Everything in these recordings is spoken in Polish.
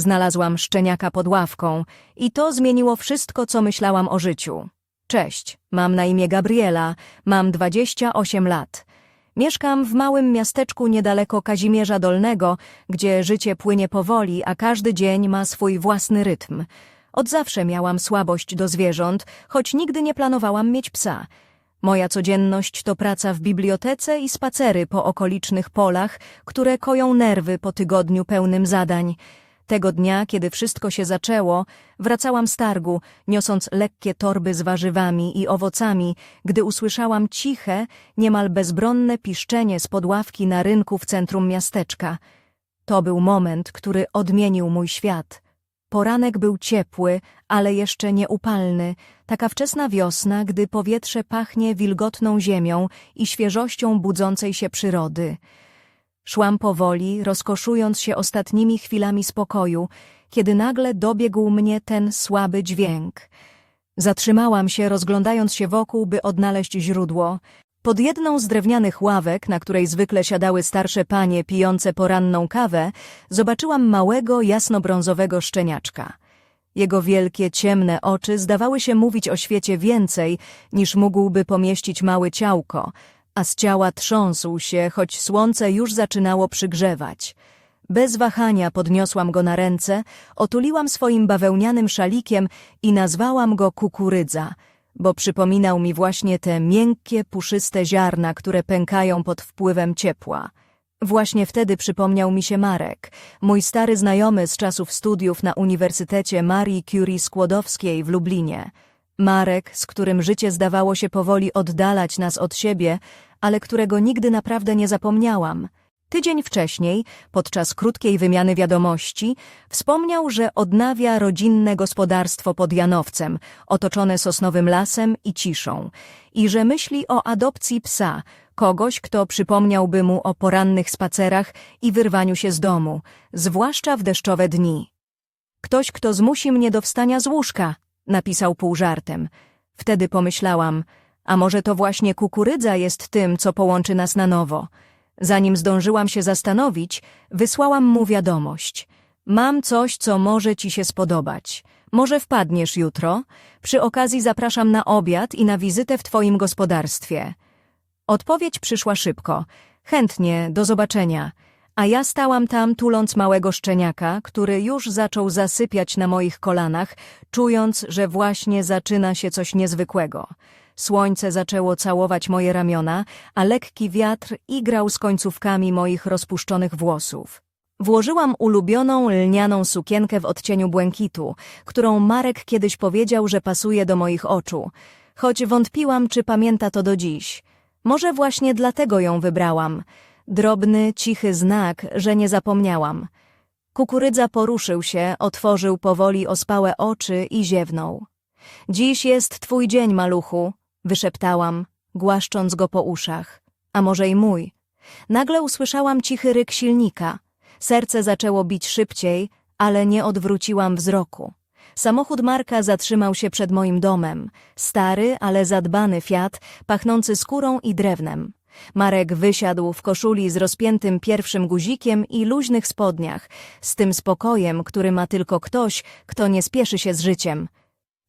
Znalazłam szczeniaka pod ławką i to zmieniło wszystko, co myślałam o życiu. Cześć, mam na imię Gabriela, mam 28 lat. Mieszkam w małym miasteczku niedaleko Kazimierza Dolnego, gdzie życie płynie powoli, a każdy dzień ma swój własny rytm. Od zawsze miałam słabość do zwierząt, choć nigdy nie planowałam mieć psa. Moja codzienność to praca w bibliotece i spacery po okolicznych polach, które koją nerwy po tygodniu pełnym zadań. Tego dnia, kiedy wszystko się zaczęło, wracałam z targu, niosąc lekkie torby z warzywami i owocami, gdy usłyszałam ciche, niemal bezbronne piszczenie z podławki na rynku w centrum miasteczka. To był moment, który odmienił mój świat. Poranek był ciepły, ale jeszcze nieupalny, taka wczesna wiosna, gdy powietrze pachnie wilgotną ziemią i świeżością budzącej się przyrody. Szłam powoli, rozkoszując się ostatnimi chwilami spokoju, kiedy nagle dobiegł mnie ten słaby dźwięk. Zatrzymałam się, rozglądając się wokół, by odnaleźć źródło. Pod jedną z drewnianych ławek, na której zwykle siadały starsze panie pijące poranną kawę, zobaczyłam małego, jasnobrązowego szczeniaczka. Jego wielkie, ciemne oczy zdawały się mówić o świecie więcej, niż mógłby pomieścić małe ciałko, a z ciała trząsł się, choć słońce już zaczynało przygrzewać. Bez wahania podniosłam go na ręce, otuliłam swoim bawełnianym szalikiem i nazwałam go kukurydza, bo przypominał mi właśnie te miękkie, puszyste ziarna, które pękają pod wpływem ciepła. Właśnie wtedy przypomniał mi się Marek, mój stary znajomy z czasów studiów na Uniwersytecie Marii Curie Skłodowskiej w Lublinie. Marek, z którym życie zdawało się powoli oddalać nas od siebie, ale którego nigdy naprawdę nie zapomniałam. Tydzień wcześniej, podczas krótkiej wymiany wiadomości, wspomniał, że odnawia rodzinne gospodarstwo pod Janowcem, otoczone sosnowym lasem i ciszą, i że myśli o adopcji psa, kogoś, kto przypomniałby mu o porannych spacerach i wyrwaniu się z domu, zwłaszcza w deszczowe dni. Ktoś, kto zmusi mnie do wstania z łóżka, napisał pół żartem. Wtedy pomyślałam, a może to właśnie kukurydza jest tym, co połączy nas na nowo. Zanim zdążyłam się zastanowić, wysłałam mu wiadomość. Mam coś, co może ci się spodobać. Może wpadniesz jutro? Przy okazji zapraszam na obiad i na wizytę w twoim gospodarstwie. Odpowiedź przyszła szybko. Chętnie, do zobaczenia. A ja stałam tam, tuląc małego szczeniaka, który już zaczął zasypiać na moich kolanach, czując, że właśnie zaczyna się coś niezwykłego. Słońce zaczęło całować moje ramiona, a lekki wiatr igrał z końcówkami moich rozpuszczonych włosów. Włożyłam ulubioną lnianą sukienkę w odcieniu błękitu, którą Marek kiedyś powiedział, że pasuje do moich oczu, choć wątpiłam, czy pamięta to do dziś. Może właśnie dlatego ją wybrałam. Drobny, cichy znak, że nie zapomniałam. Kukurydza poruszył się, otworzył powoli ospałe oczy i ziewnął. Dziś jest twój dzień, maluchu, wyszeptałam, głaszcząc go po uszach. A może i mój. Nagle usłyszałam cichy ryk silnika. Serce zaczęło bić szybciej, ale nie odwróciłam wzroku. Samochód Marka zatrzymał się przed moim domem. Stary, ale zadbany Fiat, pachnący skórą i drewnem. Marek wysiadł w koszuli z rozpiętym pierwszym guzikiem i luźnych spodniach, z tym spokojem, który ma tylko ktoś, kto nie spieszy się z życiem.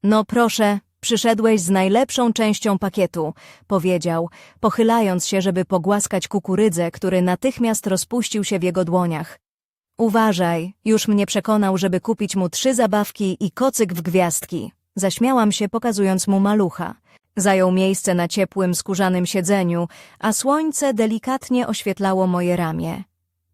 No proszę, przyszedłeś z najlepszą częścią pakietu, powiedział, pochylając się, żeby pogłaskać kukurydzę, który natychmiast rozpuścił się w jego dłoniach. Uważaj, już mnie przekonał, żeby kupić mu trzy zabawki i kocyk w gwiazdki. Zaśmiałam się, pokazując mu malucha. Zajął miejsce na ciepłym, skórzanym siedzeniu, a słońce delikatnie oświetlało moje ramię.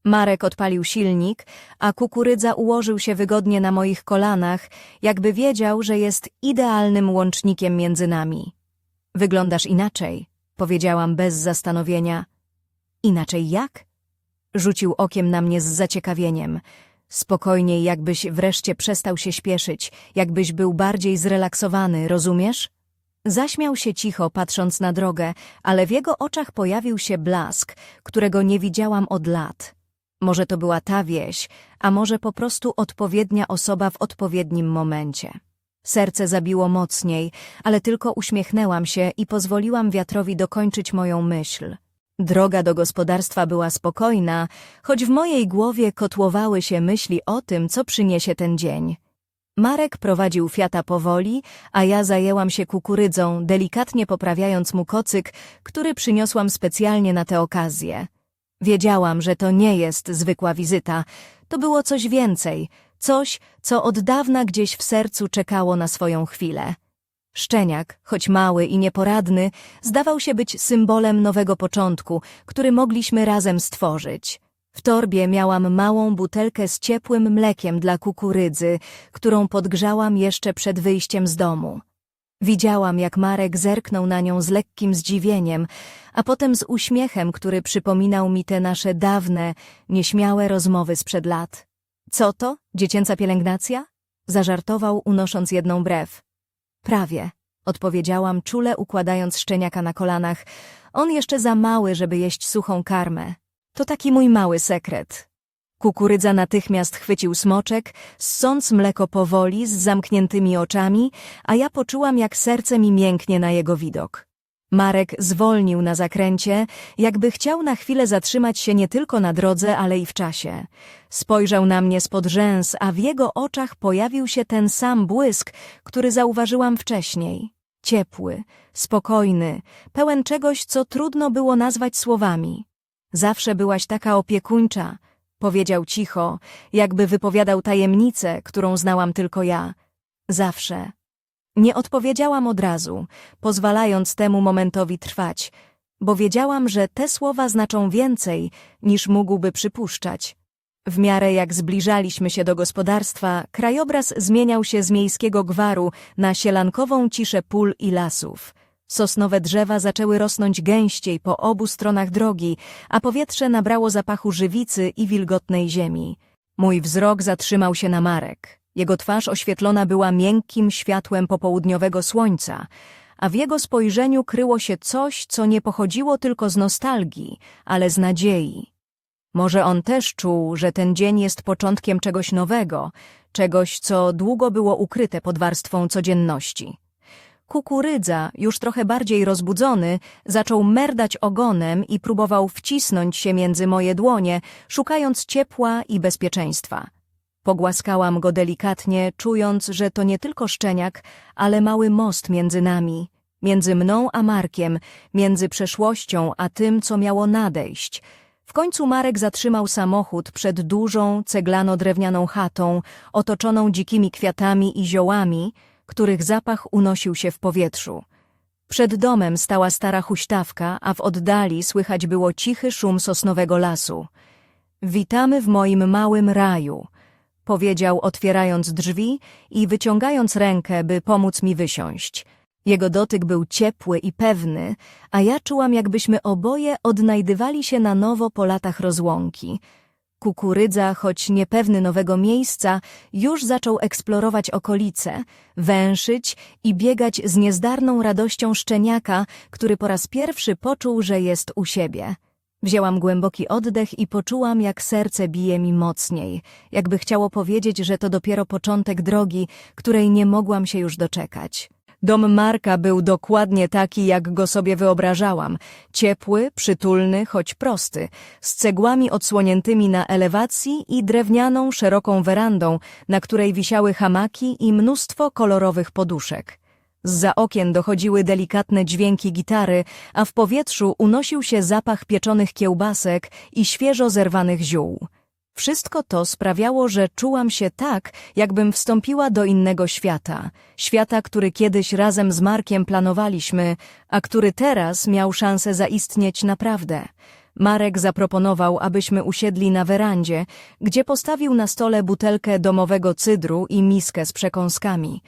Marek odpalił silnik, a kukurydza ułożył się wygodnie na moich kolanach, jakby wiedział, że jest idealnym łącznikiem między nami. Wyglądasz inaczej, powiedziałam bez zastanowienia. Inaczej jak? Rzucił okiem na mnie z zaciekawieniem. Spokojniej, jakbyś wreszcie przestał się śpieszyć, jakbyś był bardziej zrelaksowany, rozumiesz? Zaśmiał się cicho, patrząc na drogę, ale w jego oczach pojawił się blask, którego nie widziałam od lat. Może to była ta wieś, a może po prostu odpowiednia osoba w odpowiednim momencie. Serce zabiło mocniej, ale tylko uśmiechnęłam się i pozwoliłam wiatrowi dokończyć moją myśl. Droga do gospodarstwa była spokojna, choć w mojej głowie kotłowały się myśli o tym, co przyniesie ten dzień. Marek prowadził Fiata powoli, a ja zajęłam się kukurydzą, delikatnie poprawiając mu kocyk, który przyniosłam specjalnie na tę okazję. Wiedziałam, że to nie jest zwykła wizyta, to było coś więcej, coś, co od dawna gdzieś w sercu czekało na swoją chwilę. Szczeniak, choć mały i nieporadny, zdawał się być symbolem nowego początku, który mogliśmy razem stworzyć. W torbie miałam małą butelkę z ciepłym mlekiem dla kukurydzy, którą podgrzałam jeszcze przed wyjściem z domu. Widziałam, jak Marek zerknął na nią z lekkim zdziwieniem, a potem z uśmiechem, który przypominał mi te nasze dawne, nieśmiałe rozmowy sprzed lat. Co to? Dziecięca pielęgnacja? Zażartował, unosząc jedną brew. Prawie, odpowiedziałam, czule układając szczeniaka na kolanach. On jeszcze za mały, żeby jeść suchą karmę. To taki mój mały sekret. Kukurydza natychmiast chwycił smoczek, ssąc mleko powoli, z zamkniętymi oczami, a ja poczułam, jak serce mi mięknie na jego widok. Marek zwolnił na zakręcie, jakby chciał na chwilę zatrzymać się nie tylko na drodze, ale i w czasie. Spojrzał na mnie spod rzęs, a w jego oczach pojawił się ten sam błysk, który zauważyłam wcześniej. Ciepły, spokojny, pełen czegoś, co trudno było nazwać słowami. Zawsze byłaś taka opiekuńcza, powiedział cicho, jakby wypowiadał tajemnicę, którą znałam tylko ja. Zawsze. Nie odpowiedziałam od razu, pozwalając temu momentowi trwać, bo wiedziałam, że te słowa znaczą więcej, niż mógłby przypuszczać. W miarę jak zbliżaliśmy się do gospodarstwa, krajobraz zmieniał się z miejskiego gwaru na sielankową ciszę pól i lasów. Sosnowe drzewa zaczęły rosnąć gęściej po obu stronach drogi, a powietrze nabrało zapachu żywicy i wilgotnej ziemi. Mój wzrok zatrzymał się na Marek. Jego twarz oświetlona była miękkim światłem popołudniowego słońca, a w jego spojrzeniu kryło się coś, co nie pochodziło tylko z nostalgii, ale z nadziei. Może on też czuł, że ten dzień jest początkiem czegoś nowego, czegoś, co długo było ukryte pod warstwą codzienności. Kukurydza, już trochę bardziej rozbudzony, zaczął merdać ogonem i próbował wcisnąć się między moje dłonie, szukając ciepła i bezpieczeństwa. Pogłaskałam go delikatnie, czując, że to nie tylko szczeniak, ale mały most między nami, między mną a Markiem, między przeszłością a tym, co miało nadejść. W końcu Marek zatrzymał samochód przed dużą, ceglano-drewnianą chatą, otoczoną dzikimi kwiatami i ziołami, których zapach unosił się w powietrzu. Przed domem stała stara huśtawka, a w oddali słychać było cichy szum sosnowego lasu. Witamy w moim małym raju, powiedział otwierając drzwi i wyciągając rękę, by pomóc mi wysiąść. Jego dotyk był ciepły i pewny, a ja czułam, jakbyśmy oboje odnajdywali się na nowo po latach rozłąki. Kukurydza, choć niepewny nowego miejsca, już zaczął eksplorować okolice, węszyć i biegać z niezdarną radością szczeniaka, który po raz pierwszy poczuł, że jest u siebie. Wzięłam głęboki oddech i poczułam, jak serce bije mi mocniej, jakby chciało powiedzieć, że to dopiero początek drogi, której nie mogłam się już doczekać. Dom Marka był dokładnie taki, jak go sobie wyobrażałam. Ciepły, przytulny, choć prosty, z cegłami odsłoniętymi na elewacji i drewnianą, szeroką werandą, na której wisiały hamaki i mnóstwo kolorowych poduszek. Zza okien dochodziły delikatne dźwięki gitary, a w powietrzu unosił się zapach pieczonych kiełbasek i świeżo zerwanych ziół. Wszystko to sprawiało, że czułam się tak, jakbym wstąpiła do innego świata. Świata, który kiedyś razem z Markiem planowaliśmy, a który teraz miał szansę zaistnieć naprawdę. Marek zaproponował, abyśmy usiedli na werandzie, gdzie postawił na stole butelkę domowego cydru i miskę z przekąskami.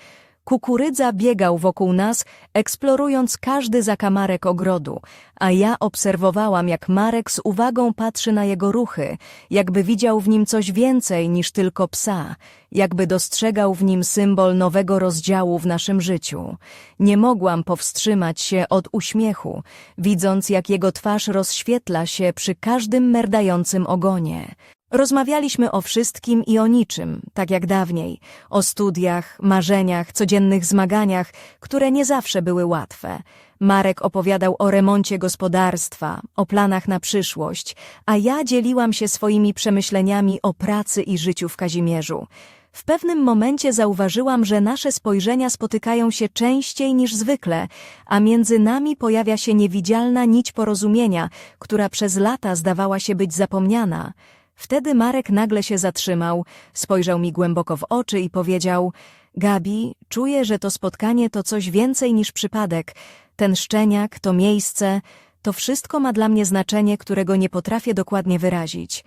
Kukurydza biegał wokół nas, eksplorując każdy zakamarek ogrodu, a ja obserwowałam, jak Marek z uwagą patrzy na jego ruchy, jakby widział w nim coś więcej niż tylko psa, jakby dostrzegał w nim symbol nowego rozdziału w naszym życiu. Nie mogłam powstrzymać się od uśmiechu, widząc, jak jego twarz rozświetla się przy każdym merdającym ogonie. Rozmawialiśmy o wszystkim i o niczym, tak jak dawniej, o studiach, marzeniach, codziennych zmaganiach, które nie zawsze były łatwe. Marek opowiadał o remoncie gospodarstwa, o planach na przyszłość, a ja dzieliłam się swoimi przemyśleniami o pracy i życiu w Kazimierzu. W pewnym momencie zauważyłam, że nasze spojrzenia spotykają się częściej niż zwykle, a między nami pojawia się niewidzialna nić porozumienia, która przez lata zdawała się być zapomniana. Wtedy Marek nagle się zatrzymał, spojrzał mi głęboko w oczy i powiedział: Gabi, czuję, że to spotkanie to coś więcej niż przypadek. Ten szczeniak, to miejsce, to wszystko ma dla mnie znaczenie, którego nie potrafię dokładnie wyrazić.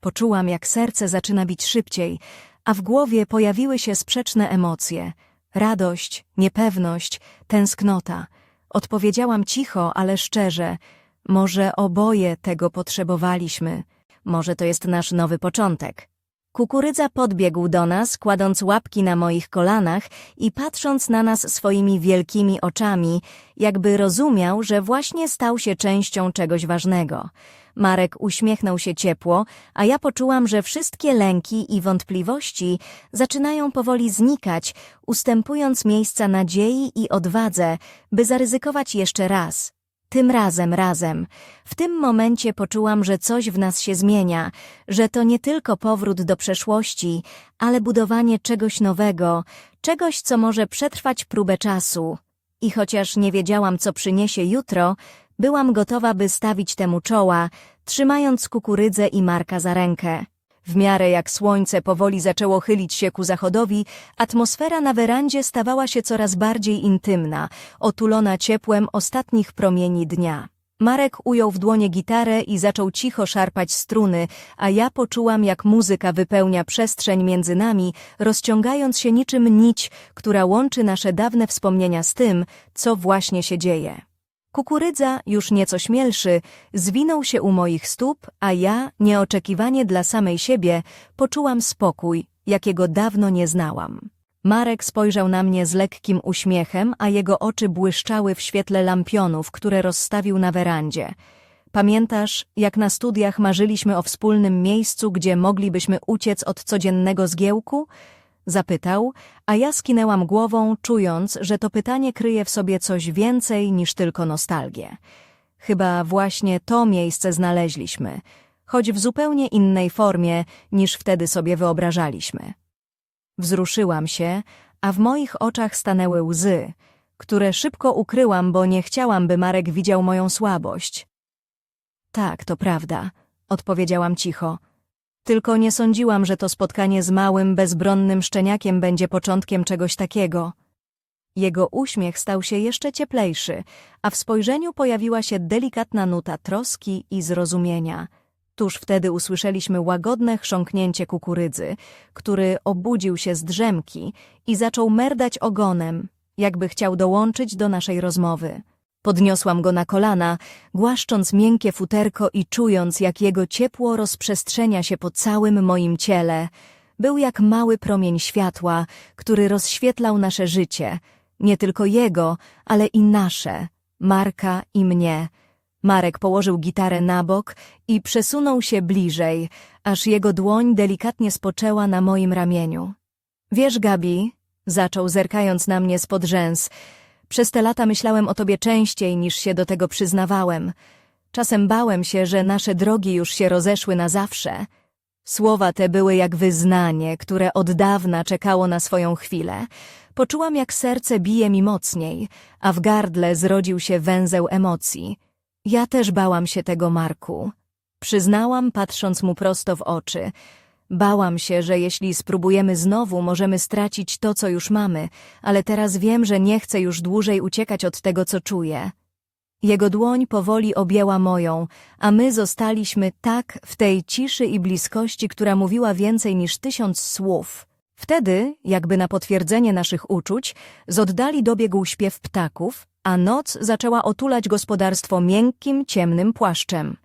Poczułam, jak serce zaczyna bić szybciej, a w głowie pojawiły się sprzeczne emocje. Radość, niepewność, tęsknota. Odpowiedziałam cicho, ale szczerze. Może oboje tego potrzebowaliśmy. Może to jest nasz nowy początek. Kukurydza podbiegł do nas, kładąc łapki na moich kolanach i patrząc na nas swoimi wielkimi oczami, jakby rozumiał, że właśnie stał się częścią czegoś ważnego. Marek uśmiechnął się ciepło, a ja poczułam, że wszystkie lęki i wątpliwości zaczynają powoli znikać, ustępując miejsca nadziei i odwadze, by zaryzykować jeszcze raz. Tym razem razem. W tym momencie poczułam, że coś w nas się zmienia, że to nie tylko powrót do przeszłości, ale budowanie czegoś nowego, czegoś, co może przetrwać próbę czasu. I chociaż nie wiedziałam, co przyniesie jutro, byłam gotowa, by stawić temu czoła, trzymając kukurydzę i Marka za rękę. W miarę jak słońce powoli zaczęło chylić się ku zachodowi, atmosfera na werandzie stawała się coraz bardziej intymna, otulona ciepłem ostatnich promieni dnia. Marek ujął w dłonie gitarę i zaczął cicho szarpać struny, a ja poczułam, jak muzyka wypełnia przestrzeń między nami, rozciągając się niczym nić, która łączy nasze dawne wspomnienia z tym, co właśnie się dzieje. Kukurydza, już nieco śmielszy, zwinął się u moich stóp, a ja, nieoczekiwanie dla samej siebie, poczułam spokój, jakiego dawno nie znałam. Marek spojrzał na mnie z lekkim uśmiechem, a jego oczy błyszczały w świetle lampionów, które rozstawił na werandzie. Pamiętasz, jak na studiach marzyliśmy o wspólnym miejscu, gdzie moglibyśmy uciec od codziennego zgiełku? Zapytał, a ja skinęłam głową, czując, że to pytanie kryje w sobie coś więcej niż tylko nostalgię. Chyba właśnie to miejsce znaleźliśmy, choć w zupełnie innej formie niż wtedy sobie wyobrażaliśmy. Wzruszyłam się, a w moich oczach stanęły łzy, które szybko ukryłam, bo nie chciałam, by Marek widział moją słabość. Tak, to prawda, odpowiedziałam cicho. Tylko nie sądziłam, że to spotkanie z małym, bezbronnym szczeniakiem będzie początkiem czegoś takiego. Jego uśmiech stał się jeszcze cieplejszy, a w spojrzeniu pojawiła się delikatna nuta troski i zrozumienia. Tuż wtedy usłyszeliśmy łagodne chrząknięcie kukurydzy, który obudził się z drzemki i zaczął merdać ogonem, jakby chciał dołączyć do naszej rozmowy. Podniosłam go na kolana, głaszcząc miękkie futerko i czując, jak jego ciepło rozprzestrzenia się po całym moim ciele. Był jak mały promień światła, który rozświetlał nasze życie. Nie tylko jego, ale i nasze, Marka i mnie. Marek położył gitarę na bok i przesunął się bliżej, aż jego dłoń delikatnie spoczęła na moim ramieniu. Wiesz, Gabi, zaczął zerkając na mnie spod rzęs, przez te lata myślałem o tobie częściej niż się do tego przyznawałem. Czasem bałem się, że nasze drogi już się rozeszły na zawsze. Słowa te były jak wyznanie, które od dawna czekało na swoją chwilę. Poczułam, jak serce bije mi mocniej, a w gardle zrodził się węzeł emocji. Ja też bałam się tego, Marku. Przyznałam, patrząc mu prosto w oczy – Bałam się, że jeśli spróbujemy znowu, możemy stracić to, co już mamy, ale teraz wiem, że nie chcę już dłużej uciekać od tego, co czuję. Jego dłoń powoli objęła moją, a my zostaliśmy tak w tej ciszy i bliskości, która mówiła więcej niż tysiąc słów. Wtedy, jakby na potwierdzenie naszych uczuć, z oddali dobiegł śpiew ptaków, a noc zaczęła otulać gospodarstwo miękkim, ciemnym płaszczem.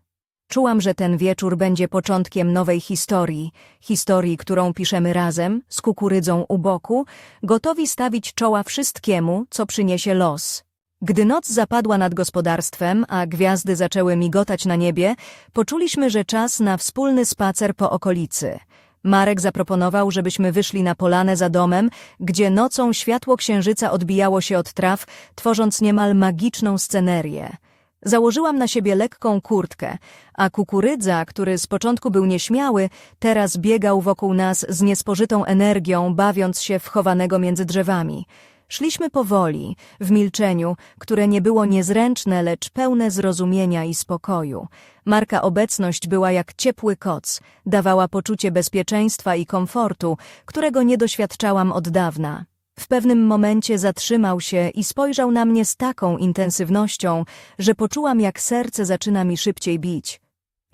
Czułam, że ten wieczór będzie początkiem nowej historii, historii, którą piszemy razem, z kukurydzą u boku, gotowi stawić czoła wszystkiemu, co przyniesie los. Gdy noc zapadła nad gospodarstwem, a gwiazdy zaczęły migotać na niebie, poczuliśmy, że czas na wspólny spacer po okolicy. Marek zaproponował, żebyśmy wyszli na polanę za domem, gdzie nocą światło księżyca odbijało się od traw, tworząc niemal magiczną scenerię. Założyłam na siebie lekką kurtkę, a kukurydza, który z początku był nieśmiały, teraz biegał wokół nas z niespożytą energią, bawiąc się w chowanego między drzewami. Szliśmy powoli, w milczeniu, które nie było niezręczne, lecz pełne zrozumienia i spokoju. Marka obecność była jak ciepły koc, dawała poczucie bezpieczeństwa i komfortu, którego nie doświadczałam od dawna. W pewnym momencie zatrzymał się i spojrzał na mnie z taką intensywnością, że poczułam, jak serce zaczyna mi szybciej bić.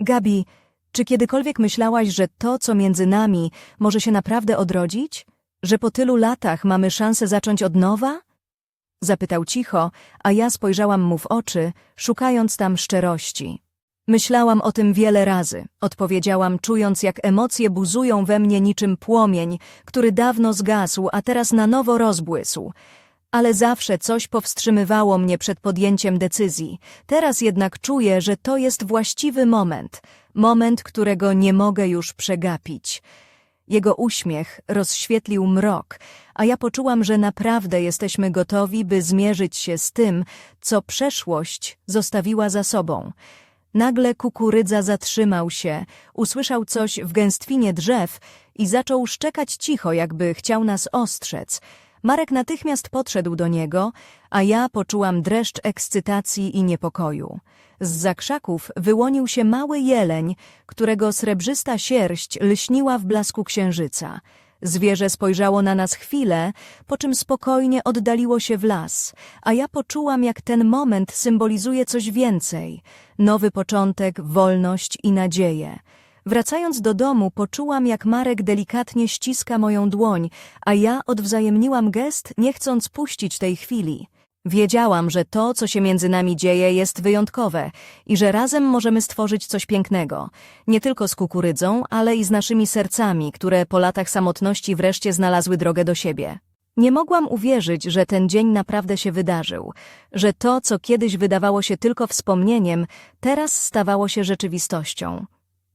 Gabi, czy kiedykolwiek myślałaś, że to, co między nami, może się naprawdę odrodzić? Że po tylu latach mamy szansę zacząć od nowa? Zapytał cicho, a ja spojrzałam mu w oczy, szukając tam szczerości. Myślałam o tym wiele razy, odpowiedziałam, czując jak emocje buzują we mnie niczym płomień, który dawno zgasł, a teraz na nowo rozbłysł. Ale zawsze coś powstrzymywało mnie przed podjęciem decyzji. Teraz jednak czuję, że to jest właściwy moment, moment, którego nie mogę już przegapić. Jego uśmiech rozświetlił mrok, a ja poczułam, że naprawdę jesteśmy gotowi, by zmierzyć się z tym, co przeszłość zostawiła za sobą. Nagle kukurydza zatrzymał się, usłyszał coś w gęstwinie drzew i zaczął szczekać cicho, jakby chciał nas ostrzec. Marek natychmiast podszedł do niego, a ja poczułam dreszcz ekscytacji i niepokoju. Z zakrzaków wyłonił się mały jeleń, którego srebrzysta sierść lśniła w blasku księżyca. Zwierzę spojrzało na nas chwilę, po czym spokojnie oddaliło się w las, a ja poczułam, jak ten moment symbolizuje coś więcej. Nowy początek, wolność i nadzieję. Wracając do domu, poczułam, jak Marek delikatnie ściska moją dłoń, a ja odwzajemniłam gest, nie chcąc puścić tej chwili. Wiedziałam, że to, co się między nami dzieje, jest wyjątkowe i że razem możemy stworzyć coś pięknego. Nie tylko z kukurydzą, ale i z naszymi sercami, które po latach samotności wreszcie znalazły drogę do siebie. Nie mogłam uwierzyć, że ten dzień naprawdę się wydarzył, że to, co kiedyś wydawało się tylko wspomnieniem, teraz stawało się rzeczywistością.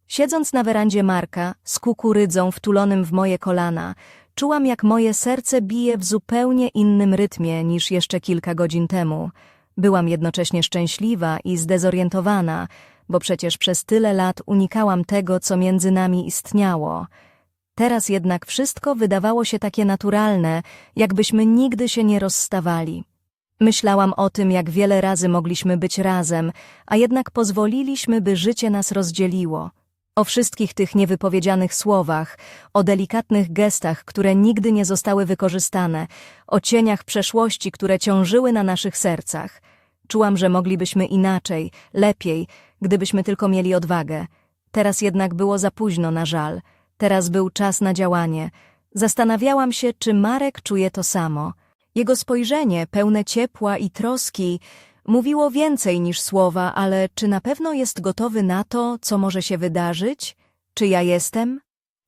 Siedząc na werandzie Marka, z kukurydzą wtulonym w moje kolana, czułam, jak moje serce bije w zupełnie innym rytmie niż jeszcze kilka godzin temu. Byłam jednocześnie szczęśliwa i zdezorientowana, bo przecież przez tyle lat unikałam tego, co między nami istniało. Teraz jednak wszystko wydawało się takie naturalne, jakbyśmy nigdy się nie rozstawali. Myślałam o tym, jak wiele razy mogliśmy być razem, a jednak pozwoliliśmy, by życie nas rozdzieliło. O wszystkich tych niewypowiedzianych słowach, o delikatnych gestach, które nigdy nie zostały wykorzystane, o cieniach przeszłości, które ciążyły na naszych sercach. Czułam, że moglibyśmy inaczej, lepiej, gdybyśmy tylko mieli odwagę. Teraz jednak było za późno na żal. Teraz był czas na działanie. Zastanawiałam się, czy Marek czuje to samo. Jego spojrzenie, pełne ciepła i troski, Mówiło więcej niż słowa, ale czy na pewno jest gotowy na to, co może się wydarzyć? Czy ja jestem?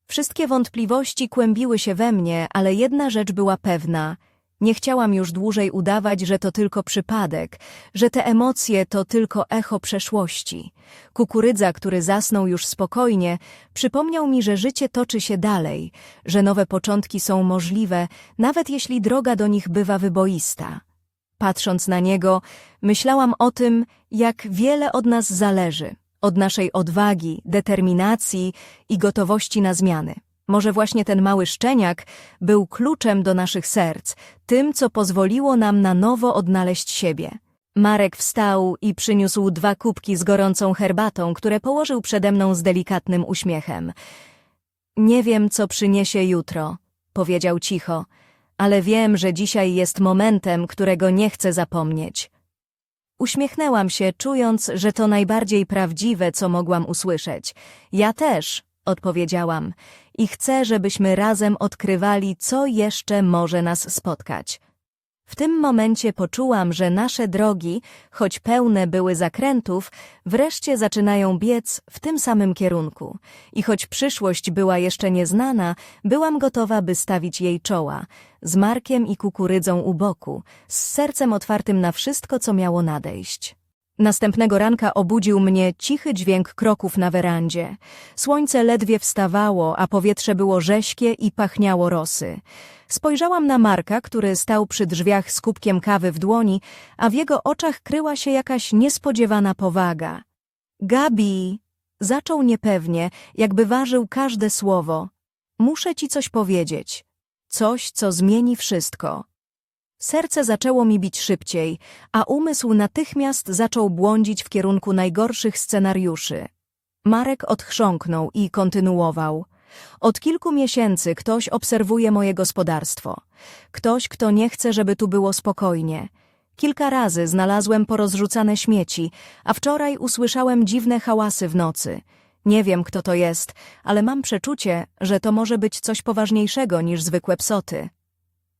Wszystkie wątpliwości kłębiły się we mnie, ale jedna rzecz była pewna. Nie chciałam już dłużej udawać, że to tylko przypadek, że te emocje to tylko echo przeszłości. Kukurydza, który zasnął już spokojnie, przypomniał mi, że życie toczy się dalej, że nowe początki są możliwe, nawet jeśli droga do nich bywa wyboista. Patrząc na niego, myślałam o tym, jak wiele od nas zależy, od naszej odwagi, determinacji i gotowości na zmiany. Może właśnie ten mały szczeniak był kluczem do naszych serc, tym, co pozwoliło nam na nowo odnaleźć siebie. Marek wstał i przyniósł dwa kubki z gorącą herbatą, które położył przede mną z delikatnym uśmiechem. Nie wiem, co przyniesie jutro, powiedział cicho ale wiem, że dzisiaj jest momentem, którego nie chcę zapomnieć. Uśmiechnęłam się, czując, że to najbardziej prawdziwe, co mogłam usłyszeć. Ja też, odpowiedziałam, i chcę, żebyśmy razem odkrywali, co jeszcze może nas spotkać. W tym momencie poczułam, że nasze drogi, choć pełne były zakrętów, wreszcie zaczynają biec w tym samym kierunku. I choć przyszłość była jeszcze nieznana, byłam gotowa, by stawić jej czoła, z Markiem i kukurydzą u boku, z sercem otwartym na wszystko, co miało nadejść. Następnego ranka obudził mnie cichy dźwięk kroków na werandzie. Słońce ledwie wstawało, a powietrze było rześkie i pachniało rosy. Spojrzałam na Marka, który stał przy drzwiach z kubkiem kawy w dłoni, a w jego oczach kryła się jakaś niespodziewana powaga. Gabi! Zaczął niepewnie, jakby ważył każde słowo. Muszę ci coś powiedzieć. Coś, co zmieni wszystko. Serce zaczęło mi bić szybciej, a umysł natychmiast zaczął błądzić w kierunku najgorszych scenariuszy. Marek odchrząknął i kontynuował. Od kilku miesięcy ktoś obserwuje moje gospodarstwo. Ktoś, kto nie chce, żeby tu było spokojnie. Kilka razy znalazłem porozrzucane śmieci, a wczoraj usłyszałem dziwne hałasy w nocy. Nie wiem, kto to jest, ale mam przeczucie, że to może być coś poważniejszego niż zwykłe psoty.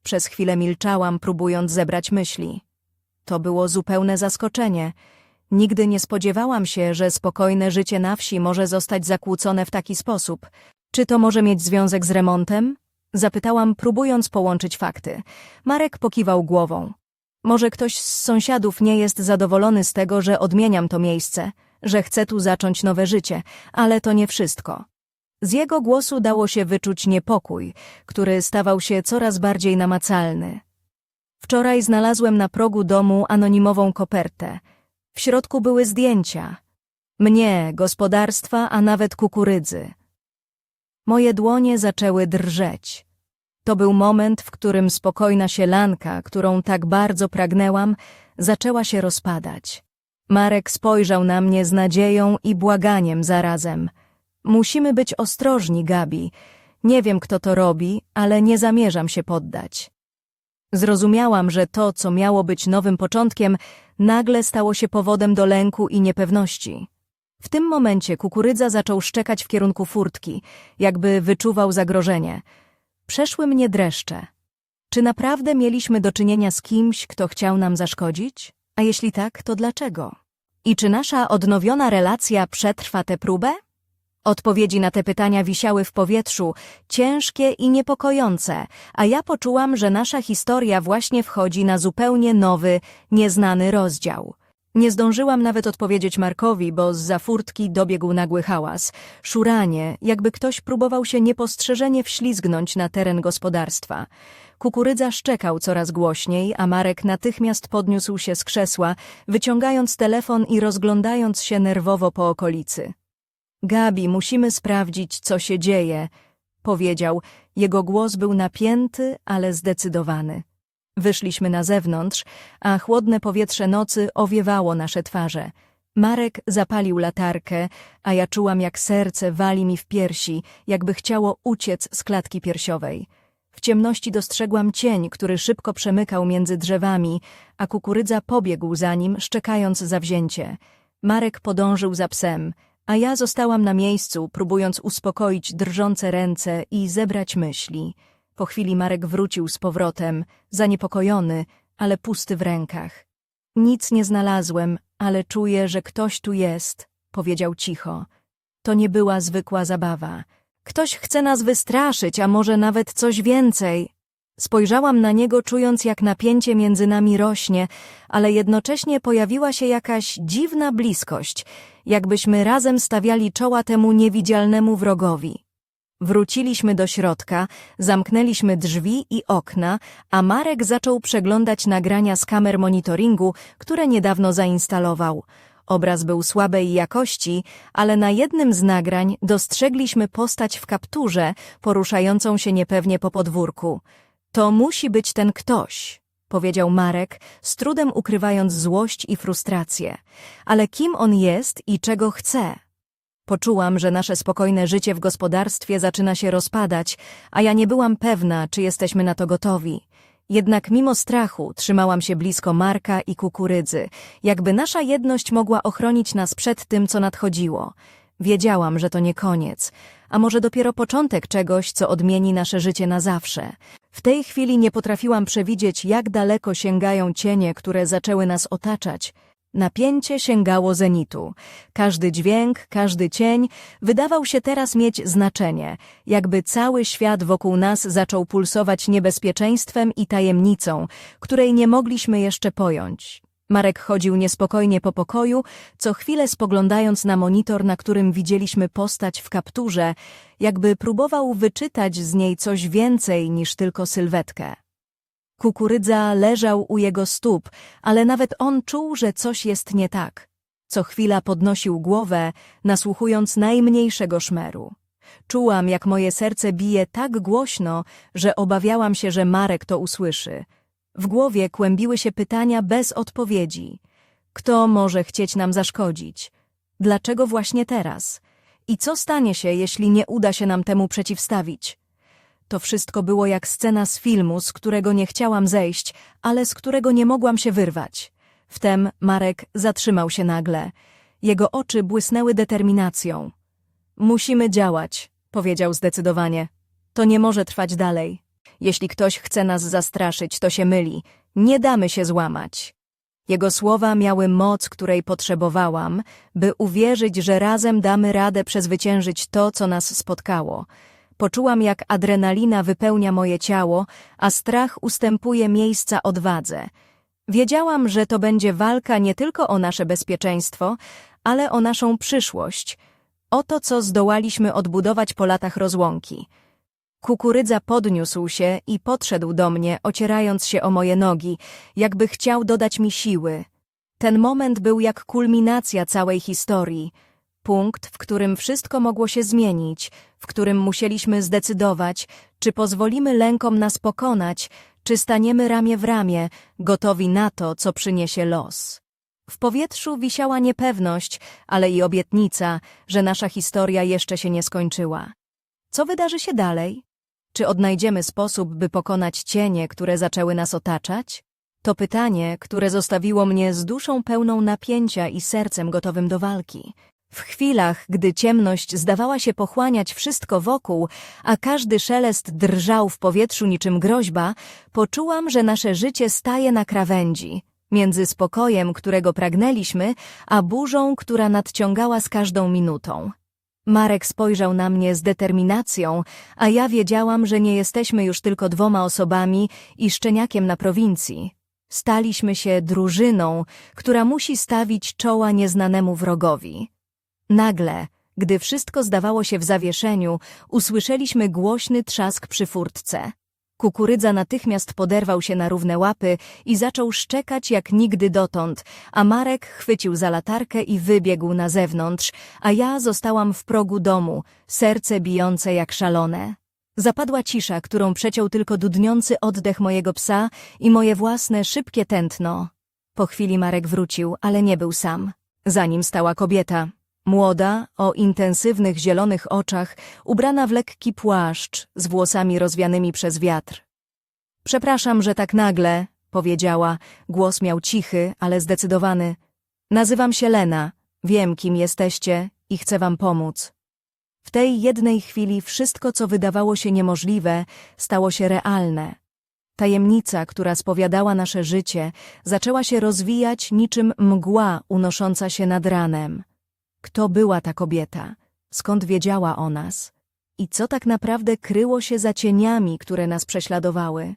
Przez chwilę milczałam, próbując zebrać myśli. To było zupełne zaskoczenie. Nigdy nie spodziewałam się, że spokojne życie na wsi może zostać zakłócone w taki sposób. Czy to może mieć związek z remontem? Zapytałam, próbując połączyć fakty. Marek pokiwał głową. Może ktoś z sąsiadów nie jest zadowolony z tego, że odmieniam to miejsce, że chcę tu zacząć nowe życie, ale to nie wszystko. Z jego głosu dało się wyczuć niepokój, który stawał się coraz bardziej namacalny. Wczoraj znalazłem na progu domu anonimową kopertę. W środku były zdjęcia. Mnie, gospodarstwa, a nawet kukurydzy. Moje dłonie zaczęły drżeć. To był moment, w którym spokojna sielanka, którą tak bardzo pragnęłam, zaczęła się rozpadać. Marek spojrzał na mnie z nadzieją i błaganiem zarazem. Musimy być ostrożni, Gabi. Nie wiem, kto to robi, ale nie zamierzam się poddać. Zrozumiałam, że to, co miało być nowym początkiem, nagle stało się powodem do lęku i niepewności. W tym momencie kukurydza zaczął szczekać w kierunku furtki, jakby wyczuwał zagrożenie. Przeszły mnie dreszcze. Czy naprawdę mieliśmy do czynienia z kimś, kto chciał nam zaszkodzić? A jeśli tak, to dlaczego? I czy nasza odnowiona relacja przetrwa tę próbę? Odpowiedzi na te pytania wisiały w powietrzu, ciężkie i niepokojące, a ja poczułam, że nasza historia właśnie wchodzi na zupełnie nowy, nieznany rozdział. Nie zdążyłam nawet odpowiedzieć Markowi, bo z za furtki dobiegł nagły hałas. Szuranie, jakby ktoś próbował się niepostrzeżenie wślizgnąć na teren gospodarstwa. Kukurydza szczekał coraz głośniej, a Marek natychmiast podniósł się z krzesła, wyciągając telefon i rozglądając się nerwowo po okolicy. Gabi, musimy sprawdzić, co się dzieje, powiedział. Jego głos był napięty, ale zdecydowany. Wyszliśmy na zewnątrz, a chłodne powietrze nocy owiewało nasze twarze. Marek zapalił latarkę, a ja czułam, jak serce wali mi w piersi, jakby chciało uciec z klatki piersiowej. W ciemności dostrzegłam cień, który szybko przemykał między drzewami, a kukurydza pobiegł za nim, szczekając zawzięcie. Marek podążył za psem, a ja zostałam na miejscu, próbując uspokoić drżące ręce i zebrać myśli. Po chwili Marek wrócił z powrotem, zaniepokojony, ale pusty w rękach. Nic nie znalazłem, ale czuję, że ktoś tu jest, powiedział cicho. To nie była zwykła zabawa. Ktoś chce nas wystraszyć, a może nawet coś więcej. Spojrzałam na niego, czując jak napięcie między nami rośnie, ale jednocześnie pojawiła się jakaś dziwna bliskość, jakbyśmy razem stawiali czoła temu niewidzialnemu wrogowi. Wróciliśmy do środka, zamknęliśmy drzwi i okna, a Marek zaczął przeglądać nagrania z kamer monitoringu, które niedawno zainstalował. Obraz był słabej jakości, ale na jednym z nagrań dostrzegliśmy postać w kapturze, poruszającą się niepewnie po podwórku. To musi być ten ktoś, powiedział Marek, z trudem ukrywając złość i frustrację. Ale kim on jest i czego chce? Poczułam, że nasze spokojne życie w gospodarstwie zaczyna się rozpadać, a ja nie byłam pewna, czy jesteśmy na to gotowi. Jednak mimo strachu trzymałam się blisko Marka i kukurydzy, jakby nasza jedność mogła ochronić nas przed tym, co nadchodziło. Wiedziałam, że to nie koniec, a może dopiero początek czegoś, co odmieni nasze życie na zawsze. W tej chwili nie potrafiłam przewidzieć, jak daleko sięgają cienie, które zaczęły nas otaczać. Napięcie sięgało zenitu. Każdy dźwięk, każdy cień wydawał się teraz mieć znaczenie, jakby cały świat wokół nas zaczął pulsować niebezpieczeństwem i tajemnicą, której nie mogliśmy jeszcze pojąć. Marek chodził niespokojnie po pokoju, co chwilę spoglądając na monitor, na którym widzieliśmy postać w kapturze, jakby próbował wyczytać z niej coś więcej niż tylko sylwetkę. Kukurydza leżał u jego stóp, ale nawet on czuł, że coś jest nie tak. Co chwila podnosił głowę, nasłuchując najmniejszego szmeru. Czułam, jak moje serce bije tak głośno, że obawiałam się, że Marek to usłyszy. W głowie kłębiły się pytania bez odpowiedzi. Kto może chcieć nam zaszkodzić? Dlaczego właśnie teraz? I co stanie się, jeśli nie uda się nam temu przeciwstawić? To wszystko było jak scena z filmu, z którego nie chciałam zejść, ale z którego nie mogłam się wyrwać. Wtem Marek zatrzymał się nagle. Jego oczy błysnęły determinacją. Musimy działać, powiedział zdecydowanie. To nie może trwać dalej. Jeśli ktoś chce nas zastraszyć, to się myli. Nie damy się złamać. Jego słowa miały moc, której potrzebowałam, by uwierzyć, że razem damy radę przezwyciężyć to, co nas spotkało. Poczułam, jak adrenalina wypełnia moje ciało, a strach ustępuje miejsca odwadze. Wiedziałam, że to będzie walka nie tylko o nasze bezpieczeństwo, ale o naszą przyszłość, o to, co zdołaliśmy odbudować po latach rozłąki. Kukurydza podniósł się i podszedł do mnie, ocierając się o moje nogi, jakby chciał dodać mi siły. Ten moment był jak kulminacja całej historii. Punkt, w którym wszystko mogło się zmienić, w którym musieliśmy zdecydować, czy pozwolimy lękom nas pokonać, czy staniemy ramię w ramię, gotowi na to, co przyniesie los. W powietrzu wisiała niepewność, ale i obietnica, że nasza historia jeszcze się nie skończyła. Co wydarzy się dalej? Czy odnajdziemy sposób, by pokonać cienie, które zaczęły nas otaczać? To pytanie, które zostawiło mnie z duszą pełną napięcia i sercem gotowym do walki. W chwilach, gdy ciemność zdawała się pochłaniać wszystko wokół, a każdy szelest drżał w powietrzu niczym groźba, poczułam, że nasze życie staje na krawędzi, między spokojem, którego pragnęliśmy, a burzą, która nadciągała z każdą minutą. Marek spojrzał na mnie z determinacją, a ja wiedziałam, że nie jesteśmy już tylko dwoma osobami i szczeniakiem na prowincji. Staliśmy się drużyną, która musi stawić czoła nieznanemu wrogowi. Nagle, gdy wszystko zdawało się w zawieszeniu, usłyszeliśmy głośny trzask przy furtce. Kukurydza natychmiast poderwał się na równe łapy i zaczął szczekać jak nigdy dotąd, a Marek chwycił za latarkę i wybiegł na zewnątrz, a ja zostałam w progu domu, serce bijące jak szalone. Zapadła cisza, którą przeciął tylko dudniący oddech mojego psa i moje własne szybkie tętno. Po chwili Marek wrócił, ale nie był sam. Za nim stała kobieta, Młoda, o intensywnych zielonych oczach, ubrana w lekki płaszcz, z włosami rozwianymi przez wiatr. Przepraszam, że tak nagle, powiedziała, głos miał cichy, ale zdecydowany. Nazywam się Lena, wiem, kim jesteście i chcę wam pomóc. W tej jednej chwili wszystko, co wydawało się niemożliwe, stało się realne. Tajemnica, która spowiadała nasze życie, zaczęła się rozwijać niczym mgła unosząca się nad ranem. Kto była ta kobieta? Skąd wiedziała o nas? I co tak naprawdę kryło się za cieniami, które nas prześladowały?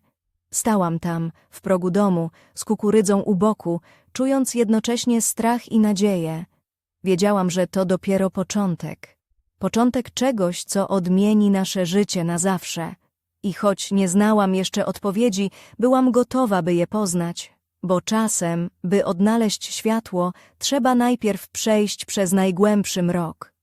Stałam tam, w progu domu, z kukurydzą u boku, czując jednocześnie strach i nadzieję. Wiedziałam, że to dopiero początek. Początek czegoś, co odmieni nasze życie na zawsze. I choć nie znałam jeszcze odpowiedzi, byłam gotowa, by je poznać, bo czasem, by odnaleźć światło, trzeba najpierw przejść przez najgłębszy mrok.